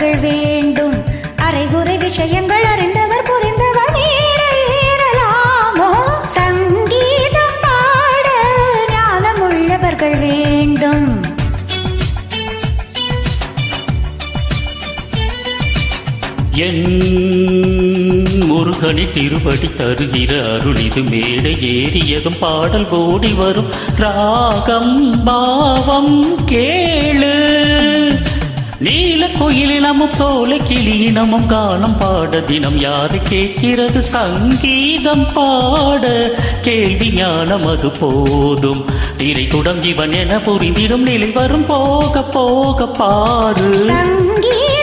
உள்ளவர்கள் வேண்டும். அரைகுறை விஷயங்கள் அறிந்தவர் புரிந்தவர் சங்கீதம் பாட ஞானம் உள்ளவர்கள் வேண்டும். முருகனை முருகனி தருகிற அருள் இது மேடை ஏறியதும் பாடல் ஓடி வரும். ராகம் பாவம் கேளு. நீ குயிலினமும் சோலை கிளியினமும் காலம் பாட தினம் யாரு கேட்கிறது? சங்கீதம் பாட கேள்வி ஞானம் அது போதும். திரை குடம் இவன் என புரிந்திடும் நிலை வரும் போக போக பாரு. சங்கீதம்